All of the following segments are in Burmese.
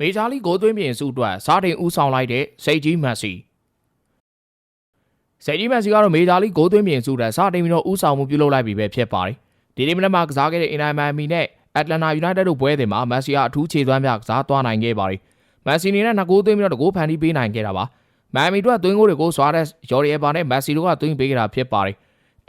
မေဂျာလီဂိုးသွင်းပြင်စုအတွက်စားတင်ဦးဆောင်လိုက်တဲ့စိတ်ကြီးမက်ဆီစိတ်ကြီးမက်ဆီကတော့မေဂျာလီဂိုးသွင်းပြင်စုအတွက်စားတင်ပြီးတော့ဦးဆောင်မှုပြုလုပ်လိုက်ပြီပဲဖြစ်ပါတယ်ဒီနေ့မနက်မှာကစားခဲ့တဲ့အင်နာမန်မီနဲ့အက်တလန်နာယူနိုက်တက်တို့ပွဲစဉ်မှာမက်ဆီကအထူးခြေသွမ်းပြကစားသွားနိုင်ခဲ့ပါတယ်မက်ဆီအနေနဲ့နှစ်ဂိုးသွင်းပြီးတော့တကိုးဖန်တီးပေးနိုင်ခဲ့တာပါမန်မီတို့ကသွင်းဂိုးတွေကိုဆွာရက်ဂျော်ရီအဘာနဲ့မက်ဆီတို့ကသွင်းပေးခဲ့တာဖြစ်ပါတယ်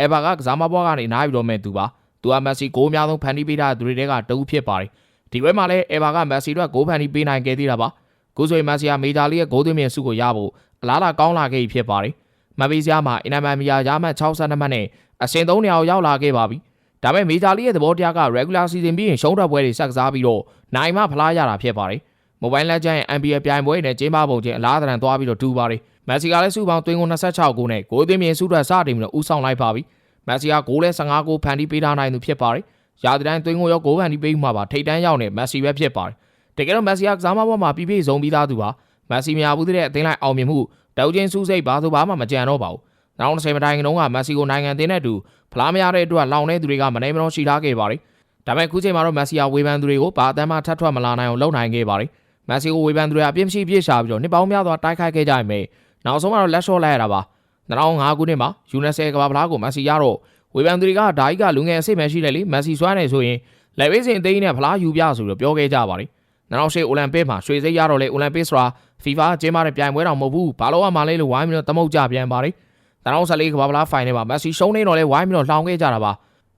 အဘာကကစားမပွဲကနေနားယူတော့မဲ့သူပါသူကမက်ဆီဂိုးအများဆုံးဖန်တီးပေးတဲ့သူတွေကတဦးဖြစ်ပါတယ် ဒီဘက်မှာလည်းအဘာကမက်ဆီတို့ကဂိုးဖန်တီးပေးနိုင်ခဲ့သေးတာပါကိုဆိုရင်မက်ဆီကမေဂျာလီရဲ့ဂိုးသွင်းပြင်စုကိုရဖို့အလားလာကောင်းလာခဲ့ပြီဖြစ်ပါတယ်မက်ဗီစီယာမှာအင်နာမန်မီယာရမှတ်62မှတ်နဲ့အဆင့်3နေရာကိုရောက်လာခဲ့ပါပြီဒါပေမဲ့မေဂျာလီရဲ့သဘောတရားက regular season ပြီးရင်ရှုံးထွက်ပွဲတွေဆက်ကစားပြီးတော့နိုင်မှဖလားရတာဖြစ်ပါတယ်။ Mobile Legends ရဲ့ NBA ပြိုင်ပွဲနဲ့ကျင်းပပုံချင်းအလားတန်သွားပြီးတော့တူပါတယ်။မက်ဆီကလည်းစုပေါင်းသွင်းကုန်26ဂိုးနဲ့ဂိုးသွင်းမြင်စုထွက်စတင်ပြီးတော့ဦးဆောင်လိုက်ပါပြီ။မက်ဆီကဂိုးလဲ15ဂိုးဖန်တီးပေးထားနိုင်သူဖြစ်ပါတယ်။ ရာသီတိုင်းသွင်းကုန်ရောဂိုးဖန်တီးပေးမှပါထိတ်တန်းရောက်နေမက်ဆီပဲဖြစ်ပါတယ်။တကယ်တော့မက်ဆီကကစားမပွဲမှာပြည့်ပြည့်စုံပြီးသားသူပါ။မက်ဆီမရဘူးတဲ့အသင်းလိုက်အောင်မြင်မှုတောက်ချင်းစူးစိတ်ဘာဆိုဘာမှမကြံတော့ပါဘူး။နောက်20မတိုင်တုန်းကမက်ဆီကိုနိုင်ငံအသင်းနဲ့အတူဖလားမရတဲ့အတွက်လောင်တဲ့သူတွေကမနေမနှောရှိထားခဲ့ပါတယ်။ဒါပေမဲ့ခုချိန်မှာတော့မက်ဆီယာဝေဖန်သူတွေကိုဘာအတမ်းမှထပ်ထွက်မလာနိုင်အောင်လုပ်နိုင်ခဲ့ပါတယ်။မက်ဆီကိုဝေဖန်သူတွေအပြင်းရှိပြစ်ရှာပြီးတော့နှစ်ပေါင်းများစွာတိုက်ခိုက်ခဲ့ကြရမယ်။နောက်ဆုံးကတော့လက်ရှော့လိုက်ရတာပါ။2005ခုနှစ်မှာယူနက်ဆယ်ကမ္ဘာဖလားကိုမက်ဆီရတော့ ဝေဖန်သူတွေကဓာကြီးကလူငယ်အစိတ်မရှိတယ်လေမက်ဆီစွမ်းနေဆိုရင်လက်ဝဲစင်အသိန်းနဲ့ဖလားယူပြဆိုပြီးတော့ပြောခဲ့ကြပါတယ်။2008အိုလံပစ်မှာရွှေစိတ်ရတော့လေအိုလံပစ်ဆိုတာ FIFA ကျင်းပတဲ့ပြိုင်ပွဲတော်မဟုတ်ဘူး။ဘာလို့အမှလဲလို့ဝိုင်းပြီးတော့သမုတ်ကြပြန်ပါတယ်။2014ကမ္ဘာဖလားဖိုင်နယ်မှာမက်ဆီရှုံးနေတော့လဲဝိုင်းပြီးတော့လှောင်ခဲ့ကြတာပါ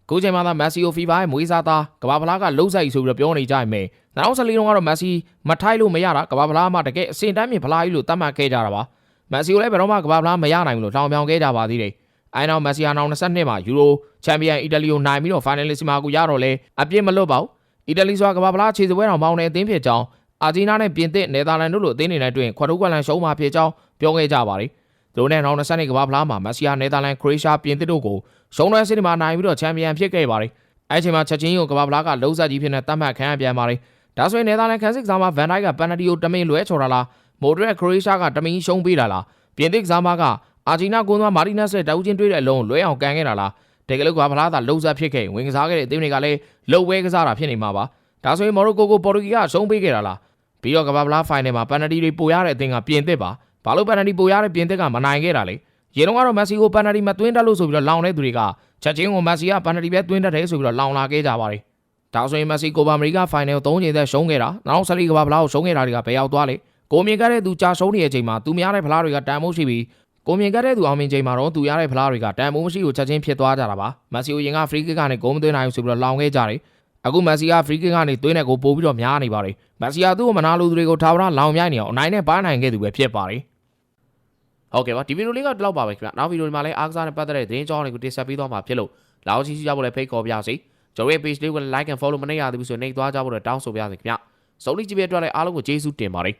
ခုချိန်မှာသာမက်ဆီကိုဖီဖာရဲ့မွေးစားသားကမ္ဘာဖလားကလှုပ်ဆိုင်ဆိုပြီးတော့ပြောနေကြရင်မယ်2014တုန်းကတော့မက်ဆီမထိုက်လို့မရတာကမ္ဘာဖလားမှာတကယ်အစင်တန်းမြင့်ဖလားကြီးလို့သတ်မှတ်ခဲ့ကြတာပါမက်ဆီကိုလည်းဘယ်တော့မှကမ္ဘာဖလားမရနိုင်ဘူးလို့လှောင်ပြောင်ခဲ့ကြပါသေးတယ် အဲနောက်မက်ဆီယာနောင်22မှာယူရိုချန်ပီယံအီတလီကိုနိုင်ပြီးတော့ဖိုင်နယ်လစ်မှာကိုရတော့လဲအပြစ်မလွတ်ပါဘူးအီတလီဆိုတာကမ္ဘာဖလားခြေစပွဲတော်မောင်းနေအသင်းဖြစ်ကြောင်းအာဂျီနာနဲ့ပြင်သစ်နယ်သာလန်တို့လိုအသင်းတွေနဲ့တွေ့ရင်ခွတ်ထိုးကွက်လန်ရှုံးမှာဖြစ်ကြောင်းပြောခဲ့ကြပါတယ်သူတို့နဲ့နောက်20နှစ်ကမ္ဘာဖလားမှာမက်ဆီယာနယ်သာလန်ခရိုအေးရှားပြင်သစ်တို့ကိုရှုံးလွှဲစစ်တွေမှာနိုင်ပြီးတော့ချန်ပီယံဖြစ်ခဲ့ပါတယ်။အဲဒီချိန်မှာချက်ချင်းကိုကမ္ဘာဖလားကလုံးဆက်ကြီးဖြစ်နေတတ်မှတ်ခံရပြန်ပါတယ်။ဒါဆိုရင်နယ်သာလန်ခန်းစစ်ကစားမဗန်ဒိုက်ကပန်နတီကိုတမင်လွဲချော်တာလားမိုဒရက်ခရိုအေးရှားကတမင်ရှုံးပေးတာလားပြင်သစ်ကစားမက အာဂျီနာကွန်သွာမာတီနက်စ်နဲ့တဦးချင်းတွေ့တဲ့အလုံးလွဲအောင်ကန်ခဲ့တာလားတကယ်လို့ကမ္ဘာဖလားသာလုံးဆက်ဖြစ်ခဲ့ဝင်ကစားခဲ့တဲ့အသင်းတွေကလည်းလှုပ်ဝဲကစားတာဖြစ်နေမှာပါ။ဒါဆိုရင်မော်ရိုကိုကိုပေါ်တူဂီကရှုံးပေးခဲ့တာလားပြီးတော့ကမ္ဘာဖလားဖိုင်နယ်မှာပန်နတီတွေပိုရတဲ့အသင်းကပြင်သစ်ပါဘာလို့ပန်နတီပိုရတဲ့ပြင်သစ်ကမနိုင်ခဲ့တာလဲရေလုံးကတော့မက်ဆီကိုပန်နယ်တီမသွင်းတတ်လို့ဆိုပြီးတော့လောင်တဲ့သူတွေကချက်ချင်းကိုမက်ဆီကပန်နယ်တီပဲသွင်းတတ်တယ်ဆိုပြီးတော့လောင်လာခဲ့ကြပါတယ်။ဒါဆိုရင်မက်ဆီကိုပါအမေရိကဖိုင်နယ်ကို၃ချိန်သက်ရှုံးခဲ့တာနောက်ဆလီကဘာဖလားကိုရှုံးခဲ့တာတွေကဘယ်ရောက်သွားလဲ။ကိုမြင်ကတဲ့သူကြာရှုံးနေတဲ့အချိန်မှာသူများတဲ့ဖလားတွေကတန်မိုးရှိပြီး ကိုမြင်ကတဲ့သူအောင်မြင်ချိန်မှာတော့သူရတဲ့ဖလားတွေကတန်မိုးမရှိကိုချက်ချင်းဖြစ်သွားကြတာပါ။မက်ဆီကိုရင်ကဖရီးကစ်ကနေဂိုးမသွင်းနိုင်ဘူးဆိုပြီးတော့လောင်ခဲ့ကြတယ်။အခုမက်ဆီကဖရီးကစ်ကနေသွင်းတဲ့ကိုပို့ပြီးတော့များနေပါတယ်။မက်ဆီကသူ့ကိုမနာလိုသူတွေကိုထားပထားလောင်မြိုက်နေအောင်အနိုင်နဲ့ပါနိုင်ခဲ့သူပဲဖြစ်ပါတယ်။ဟုတ်ကဲ့ပါဒီဗီဒီယိုလေးကဒီလောက်ပါပဲခင်ဗျနောက်ဗီဒီယိုဒီမှာလည်းအားကစားနဲ့ပတ်သက်တဲ့သတင်းကြောင်းတွေကိုတင်ဆက်ပေးသွားမှာဖြစ်လို့လာအောင်ချီစီကြဖို့လည်းဖိတ်ခေါ်ပြစေကျွန်တော်ရဲ့ page လေးကို like and follow မနေရသေးဘူးဆိုရင်နှိပ်သွားကြဖို့လည်းတောင်းဆိုပါရစေခင်ဗျစုံလီကြည့်ပြအတွက်လည်းအားလုံးကိုကျေးဇူးတင်ပါတယ်